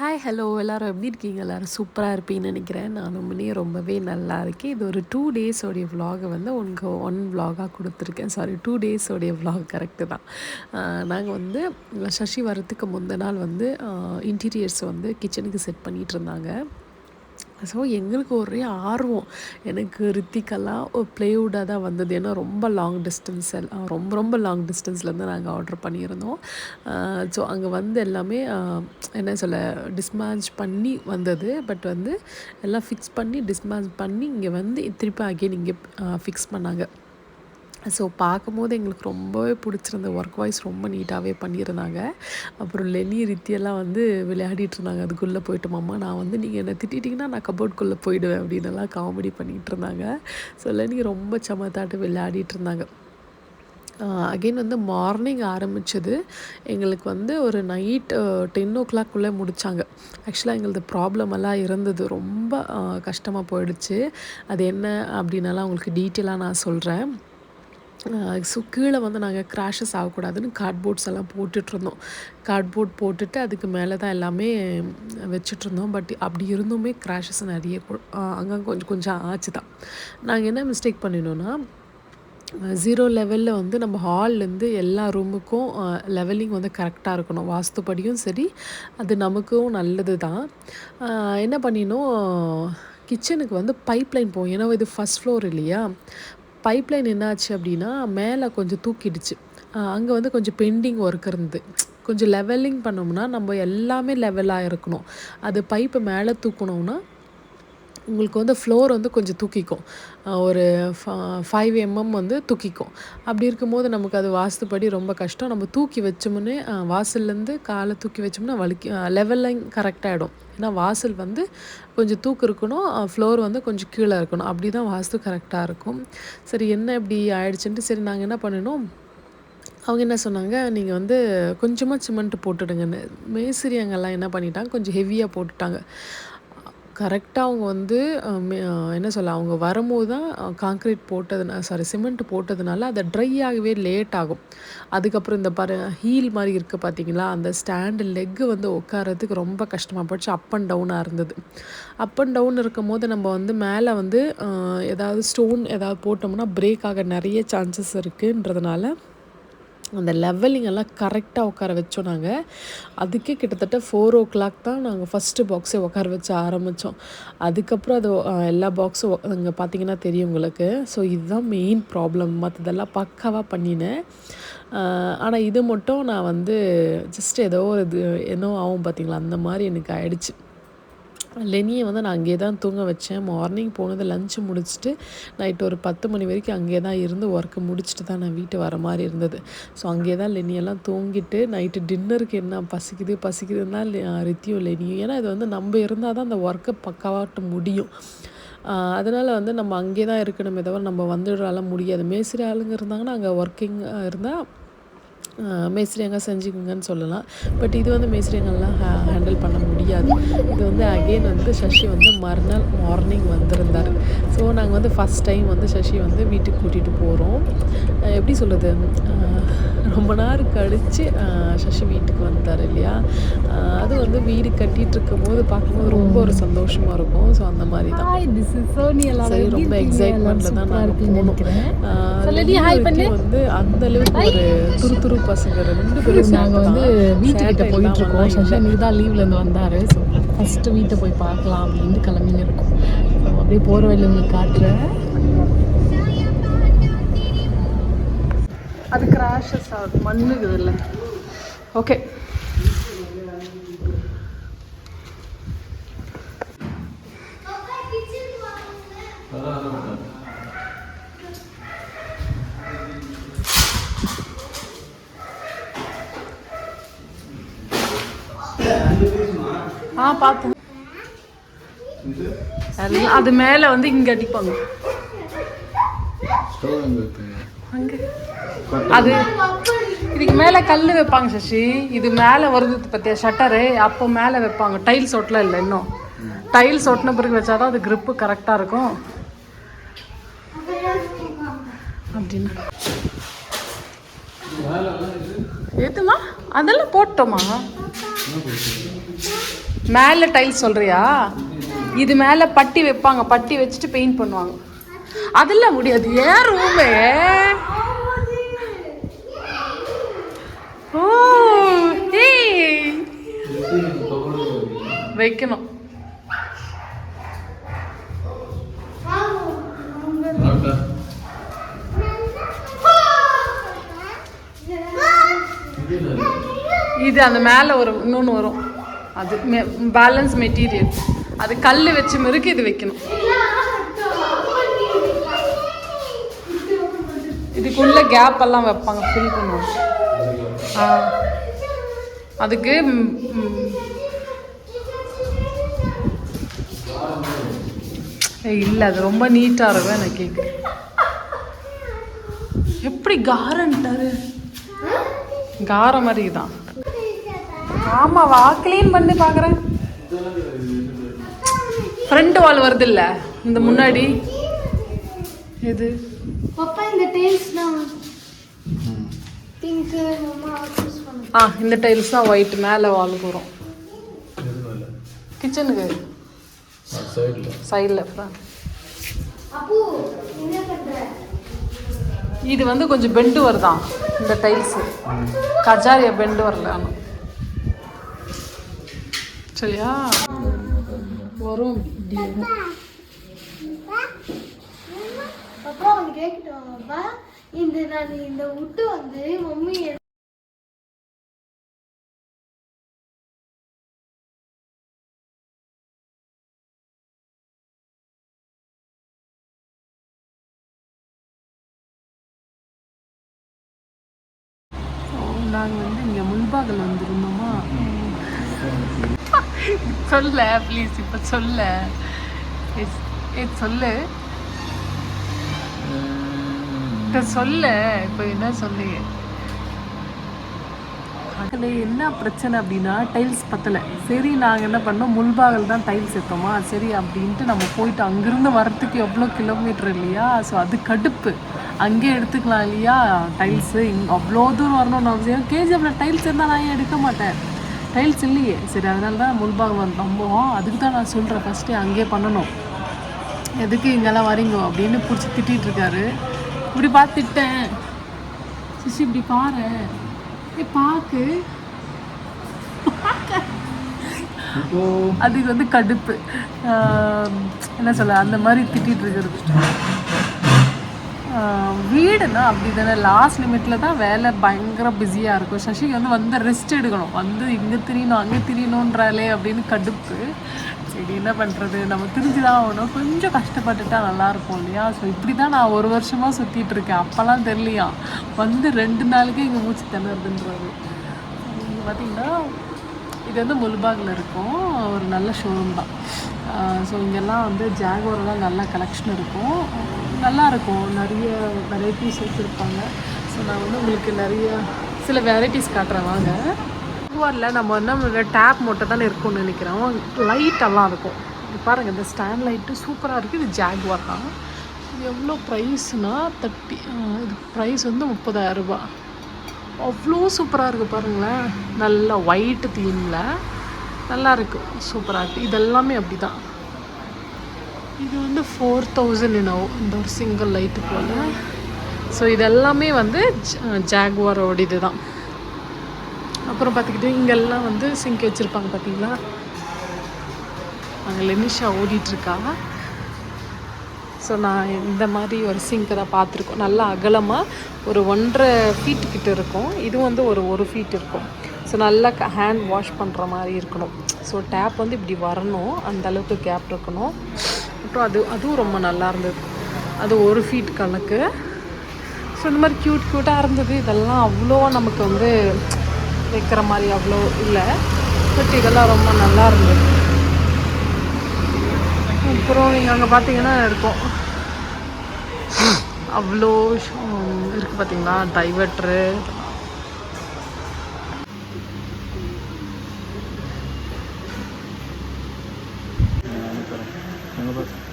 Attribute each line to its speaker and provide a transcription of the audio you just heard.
Speaker 1: Hi hello எல்லோரும் எப்படி இருக்கீங்க? எல்லோரும் சூப்பராக இருப்பீங்கன்னு நினைக்கிறேன். நானுமே ரொம்பவே நல்லா இருக்கேன். இது ஒரு டூ டேஸோடைய விலாகை வந்து உங்களுக்கு ஒன் விலாகாக கொடுத்துருக்கேன். சாரி டூ டேஸோடைய விலாக் கரெக்டு தான். நாங்கள் வந்து சசி வரத்துக்கு முந்த நாள் வந்து இன்டீரியர்ஸ் வந்து கிச்சனுக்கு செட் பண்ணிகிட்டு இருந்தாங்க. ஸோ எங்களுக்கு ஒரே ஆர்வம். எனக்கு ரித்திகெல்லாம் ஒரு ப்ளேவுட்டாக தான் வந்தது. ஏன்னா ரொம்ப லாங் டிஸ்டன்ஸ் எல்லாம் ரொம்ப ரொம்ப லாங் டிஸ்டன்ஸ்லேருந்து நாங்கள் ஆர்டர் பண்ணியிருந்தோம். ஸோ அங்கே வந்து எல்லாமே என்ன சொல்ல டிஸ்மேட்ச் பண்ணி வந்தது. பட் வந்து எல்லாம் ஃபிக்ஸ் பண்ணி டிஸ்மேட்ச் பண்ணி இங்கே வந்து திருப்பி அகெயின் இங்கே ஃபிக்ஸ் பண்ணாங்க. ஸோ பார்க்கும்போது எங்களுக்கு ரொம்பவே பிடிச்சிருந்த ஒர்க் வாய்ஸ் ரொம்ப நீட்டாகவே பண்ணியிருந்தாங்க. அப்புறம் லெனி ரித்தியெல்லாம் வந்து விளையாடிட்டு இருந்தாங்க. அதுக்குள்ளே போயிட்டு மாமா நான் வந்து நீங்கள் என்னை திட்டிட்டிங்கன்னா நான் கபோர்ட்குள்ளே போயிடுவேன். அப்படின்னு எல்லாம் காமெடி பண்ணிகிட்டு இருந்தாங்க. ஸோ லெனி ரொம்ப சமத்தாட்டு விளையாடிட்டு இருந்தாங்க. அகெயின் வந்து மார்னிங் ஆரம்பித்தது எங்களுக்கு வந்து ஒரு நைட் டென் ஓ கிளாக்குள்ளே முடித்தாங்க ஆக்சுவலாக எங்களது ப்ராப்ளம் எல்லாம் இருந்தது. ரொம்ப கஷ்டமாக போயிடுச்சு. அது என்ன அப்படின்னலாம் உங்களுக்கு டீட்டெயிலாக நான் சொல்கிறேன் ஸோ கீழே வந்து நாங்கள் க்ராஷஸ் ஆகக்கூடாதுன்னு கார்ட்போர்ட்ஸ் எல்லாம் போட்டுட்ருந்தோம் கார்ட்போர்ட் போட்டுட்டு அதுக்கு மேலே தான் எல்லாமே வச்சிட்ருந்தோம் பட் அப்படி இருந்துமே க்ராஷஸ் நிறைய அங்கே கொஞ்சம் கொஞ்சம் ஆச்சு தான் நாங்கள் என்ன மிஸ்டேக் பண்ணினோன்னா ஜீரோ லெவலில் வந்து நம்ம ஹால்லேருந்து எல்லா ரூமுக்கும் லெவலிங் வந்து கரெக்டாக இருக்கணும். வாஸ்துப்படியும் சரி அது நமக்கும் நல்லது தான் என்ன பண்ணினோம் கிச்சனுக்கு வந்து பைப் லைன் போகும் ஏன்னா இது ஃபஸ்ட் ஃப்ளோர் இல்லையா? பைப் லைன் என்னாச்சு அப்படின்னா மேலே கொஞ்சம் தூக்கிடுச்சு. அங்கே வந்து கொஞ்சம் பெண்டிங் ஒர்க் இருந்தது. கொஞ்சம் லெவலிங் பண்ணோம்னா நம்ம எல்லாமே லெவலாக இருக்கணும். அது பைப்பை மேலே தூக்கணும்னா உங்களுக்கு வந்து ஃப்ளோர் வந்து கொஞ்சம் தூக்கிக்கும். ஒரு ஃபைவ் எம்எம் வந்து தூக்கிக்கும். அப்படி இருக்கும்போது நமக்கு அது வாஸ்துப்படி ரொம்ப கஷ்டம். நம்ம தூக்கி வச்சோம்னே வாசல்லேருந்து காலை தூக்கி வச்சோம்னா வலிக்கு லெவலிங் கரெக்டாகிடும் ஏன்னா வாசல் வந்து கொஞ்சம் தூக்கு இருக்கணும் ஃப்ளோர் வந்து கொஞ்சம் கீழே இருக்கணும். அப்படி தான் வாஸ்து கரெக்டாக இருக்கும். சரி என்ன இப்படி ஆயிடுச்சுன்ட்டு சரி நாங்கள் என்ன பண்ணினோம்? அவங்க என்ன சொன்னாங்க? நீங்கள் வந்து கொஞ்சமாக சிமெண்ட் போட்டுடுங்கன்னு. மேஸ்திரி அங்கெல்லாம் என்ன பண்ணிட்டாங்க? கொஞ்சம் ஹெவியாக போட்டுட்டாங்க. கரெக்டாக அவங்க வந்து என்ன சொல்ல அவங்க வரும்போது தான் காங்க்ரீட் போட்டதுனா சாரி சிமெண்ட் போட்டதுனால அது ட்ரை ஆகவே லேட் ஆகும். அதுக்கப்புறம் இந்த பாரு ஹீல் மாதிரி இருக்குது பார்த்தீங்களா அந்த ஸ்டாண்டு லெக்கு வந்து உட்காரதுக்கு ரொம்ப கஷ்டமாக போச்சு அப் அண்ட் டவுனாக இருந்தது. அப் அண்ட் டவுன் இருக்கும் போது நம்ம வந்து மேலே வந்து ஏதாவது ஸ்டோன் ஏதாவது போட்டோம்னா பிரேக் ஆக நிறைய சான்சஸ் இருக்குன்றதுனால அந்த லெவலிங் எல்லாம் கரெக்டாக உட்கார வச்சோம் நாங்கள் அதுக்கே கிட்டத்தட்ட ஃபோர் ஓ கிளாக் தான் நாங்கள் ஃபஸ்ட்டு பாக்ஸே உட்கார வச்சு ஆரம்பித்தோம் அதுக்கப்புறம் அது எல்லா பாக்ஸும் அங்கே பார்த்தீங்கன்னா தெரியும் உங்களுக்கு. ஸோ இதுதான் மெயின் ப்ராப்ளம் மற்றதெல்லாம் பக்காவாக பண்ணினேன். ஆனால் இது மட்டும் நான் வந்து ஜஸ்ட் ஏதோ ஒரு இது என்னோ ஆகும் பார்த்தீங்களா அந்த மாதிரி எனக்கு ஆயிடுச்சு. லெனியை வந்து நான் அங்கேயே தான் தூங்க வச்சேன். மார்னிங் போனது லஞ்சு முடிச்சுட்டு நைட் ஒரு பத்து மணி வரைக்கும் அங்கேயே தான் இருந்து ஒர்க்கு முடிச்சுட்டு தான் நான் வீட்டு வர மாதிரி இருந்தது. ஸோ அங்கேயே தான் லெனியெல்லாம் தூங்கிட்டு நைட்டு டின்னருக்கு என்ன பசிக்குது பசிக்குதுன்னா ரித்தியும் லெனியும். ஏன்னா இது வந்து நம்ம இருந்தால் தான் அந்த ஒர்க்கை பக்காவாட்ட முடியும். அதனால் வந்து நம்ம அங்கே தான் இருக்கணுமே தவிர நம்ம வந்துடுறால முடியாது. மேஸ்திரி ஆளுங்க இருந்தாங்கன்னா அங்கே ஒர்க்கிங் இருந்தால் மேஸ்திரி அங்கே செஞ்சுக்குங்கன்னு சொல்லலாம். பட் இது வந்து மேஸ்திரியங்கள்லாம் ஹேண்டில் பண்ண முடியாது. இது வந்து அகெயின் வந்து சசி வந்து மறுநாள் மார்னிங் வந்திருந்தார். ஸோ நாங்கள் வந்து ஃபஸ்ட் டைம் வந்து சசி வந்து வீட்டுக்கு கூட்டிகிட்டு போகிறோம் எப்படி சொல்கிறது ரொம்ப நேரம் கழித்து சசி வீட்டுக்கு வந்தார் இல்லையா? அது வந்து வீடு கட்டிகிட்டு இருக்கும்போது பார்க்கும்போது ரொம்ப ஒரு சந்தோஷமாக இருக்கும். ஸோ அந்த மாதிரி தான். சரி ரொம்ப எக்ஸைட்மெண்ட்ல தான் நாங்கள்
Speaker 2: இருக்குன்னு
Speaker 1: போனோம். வந்து அந்த அளவுக்கு ஒரு துரு துரு பசங்க ரெண்டு பேரும்
Speaker 2: நாங்க வந்து வீட்டுக்கிட்ட போயிட்டு இருக்கோம்.
Speaker 1: இல்லை.
Speaker 2: இன்னைக்கு தான் லீவ்ல இருந்து வந்தாரு. ஸோ ஃபர்ஸ்ட் வீட்டை போய் பார்க்கலாம் அப்படின்ட்டு கிளம்பின்னு இருக்கோம். அப்படியே போற வழியில உங்களுக்கு காட்டுறேன். அது கிராஷஸ் ஆகுது மண்ணுக்குது இல்லை ஓகே ஆ பார்த்தேன் எல்லாம் அது மேலே வந்து இங்கே அடிப்பாங்க அங்க அது இதுக்கு மேலே கல் வைப்பாங்க சசி. இது மேலே வருது பற்றிய ஷட்டரு அப்போ மேலே வைப்பாங்க. டைல்ஸ் ஒட்டலாம் இல்லை இன்னும். டைல்ஸ் ஒட்டின பிறகு வச்சாதான் அது க்ரிப்பு கரெக்டாக இருக்கும். அப்படின்னு. எதுமா அதெல்லாம் போட்டோமா? மேலே டைல்ஸ் சொல்கிறியா இது மேலே பட்டி வைப்பாங்க. பட்டி வச்சுட்டு பெயிண்ட் பண்ணுவாங்க. அதெல்லாம் முடியாது. ஏன் ரூமே ஓ வைக்கணும் இது அந்த மேலே ஒரு இன்னொன்று வரும் அது பேலன்ஸ் மெட்டீரியல் அது கல் வச்சு மிருக்கு இது வைக்கணும் இதுக்குள்ள கேப் எல்லாம் வைப்பாங்க ஃபில் பண்ணுவாங்க. ஆ. அதுக்கு இல்லை ஏய், அது ரொம்ப நீட்டாக இருக்கும் நான் கேட்குறேன் எப்படி காரன்ட்டாரு கார மாதிரி தான் ஆமாவா க்ளீன் பண்ணி பார்க்குறேன் ஃப்ரண்ட் வால் வருது இல்லை இந்த முன்னாடி. எது?
Speaker 3: பப்பா இந்த டைல்ஸ்லாம் பிங்க் அம்மா சூஸ் பண்ணு
Speaker 2: ஆ இந்த டைல்ஸ் தான் ஒயிட் மேலே வாலுக்கு வரும் கிச்சனுக்கு சைடில் ஃப்ரண்ட்
Speaker 3: அப்பு என்ன பண்ற?
Speaker 2: இது வந்து கொஞ்சம் பெண்டு வருதான் இந்த டைல்ஸு கஜாரியா பெண்டு வரல ஆனால் சரியா? வரும். இப்படி வரும்
Speaker 3: அப்பா ஒன்று கேட்கட்டும் அப்பா இந்த நான் இந்த உட்டு வந்து மம்மி
Speaker 2: நாங்கள் வந்து இங்கே முன்பாகல் வந்திருந்தோமா? சொல்ல ப்ளீஸ் இப்போ சொல்ல. சொல்லு. சொல்ல இப்போ என்ன சொன்னீங்க? அதில் என்ன பிரச்சனை அப்படின்னா டைல்ஸ் பத்தலை. சரி நாங்கள் என்ன பண்ணோம்? முள்பாகல் தான் டைல்ஸ் எடுத்தோமா சரி அப்படின்ட்டு நம்ம போயிட்டு அங்கேருந்து வரத்துக்கு எவ்வளோ கிலோமீட்டர் இல்லையா? ஸோ அது கடுப்பு. அங்கேயே எடுத்துக்கலாம் இல்லையா டைல்ஸு இங் அவ்வளோ தூரம் வரணும்னு அவசியம் கேஜிஎஃப்ல டைல்ஸ் இருந்தால் நான் ஏன் எடுக்க மாட்டேன்? டைல்ஸ் இல்லையே. சரி அதனால தான் முள்பாகல் வந்து நம்புவோம். அதுக்கு தான் நான் சொல்கிறேன் ஃபஸ்ட்டு அங்கேயே பண்ணணும். எதுக்கு இங்கெல்லாம் வரீங்க? அப்படின்னு பிடிச்சி திட்டிகிட்டு இருக்காரு. இப்படி பார்த்து திட்டேன். சிசி இப்படி பாரு. ஏ பாக்கு. அதுக்கு வந்து கடுப்பு. என்ன சொல்ல அந்த மாதிரி திட்டிட்டு இருக்கிறது. வீடுன்னா அப்படி தானே. லாஸ்ட் லிமிட்டில் தான் வேலை பயங்கர பிஸியாக இருக்கும். சசிக்கு வந்து வந்து ரெஸ்ட் எடுக்கணும். வந்து இங்கே திரியணும் அங்கே திரியணுன்றாலே அப்படின்னு கடுப்பு. சரி என்ன பண்ணுறது நம்ம திரிஞ்சுதான் ஆகணும். கொஞ்சம் கஷ்டப்பட்டுட்டா நல்லாயிருக்கும் இல்லையா? ஸோ இப்படி தான் நான் ஒரு வருஷமாக சுற்றிட்டு இருக்கேன். அப்போல்லாம் தெரியலையா? வந்து ரெண்டு நாளுக்கே இங்கே மூச்சு திணறுதுன்றாரு. இங்கே பார்த்தீங்கன்னா இது வந்து முல்பாகில் இருக்கும். ஒரு நல்ல ஷோரூம் தான். ஸோ இங்கெல்லாம் வந்து ஜாகுவரெலாம் நல்ல கலெக்ஷன் இருக்கும். நல்லா இருக்கும் நிறைய வெரைட்டிஸ் வச்சுருப்பாங்க. ஸோ நான் வந்து உங்களுக்கு நிறைய சில வெரைட்டிஸ் காட்டுறேன். வாங்க. ஜாகுவாரில் நம்ம வந்து டேப் மட்டும் தானே இருக்கும்னு நினைக்கிறோம். லைட்டெல்லாம் இருக்கும். இது பாருங்கள் இந்த ஸ்டாண்ட் லைட்டு சூப்பராக இருக்குது இது ஜாகுவார் தான். எவ்வளோ ப்ரைஸ்னால் தேர்ட்டி இது ப்ரைஸ் வந்து முப்பதாயிரம் ரூபா அவ்வளோ சூப்பராக இருக்குது பாருங்களேன். நல்லா ஒயிட் தீமில் நல்லா சூப்பராக இருக்குது இதெல்லாமே அப்படி தான் இது வந்து ஃபோர் தௌசண்ட் என்னவோ இந்த ஒரு சிங்கிள் லைட்டு போல். ஸோ இதெல்லாமே வந்து ஜாகுவாரோட இது தான் அப்புறம் பார்த்துக்கிட்டு இங்கெல்லாம் வந்து சிங்க் வச்சுருப்பாங்க பார்த்தீங்களா? அங்கே லெனிஷா ஓடிட்டுருக்கா? ஸோ நான் இந்த மாதிரி ஒரு சிங்கை தான் பார்த்துருக்கோம். நல்லா அகலமாக ஒரு ஒன்றரை ஃபீட் கிட்ட இருக்கும். இது வந்து ஒரு ஒரு ஃபீட் இருக்கும். ஸோ நல்லா ஹேண்ட் வாஷ் பண்ணுற மாதிரி இருக்கணும். ஸோ டேப் வந்து இப்படி வரணும். அந்தளவுக்கு கேப் இருக்கணும். அப்புறம் அது அதுவும் ரொம்ப நல்லா இருந்தது. அது ஒரு ஃபீட் கணக்கு. ஸோ இந்த மாதிரி க்யூட் க்யூட்டாக இருந்தது. இதெல்லாம் அவ்வளோ நமக்கு வந்து வைக்கிற மாதிரி அவ்வளோ இல்லை. பட் இதெல்லாம் ரொம்ப நல்லா இருந்தது. அப்புறம் நீங்கள் அங்கே பார்த்தீங்கன்னா இருக்கும். அவ்வளோ இருக்குது பார்த்தீங்களா டைவர்ட்ரு
Speaker 4: ধন্যবাদ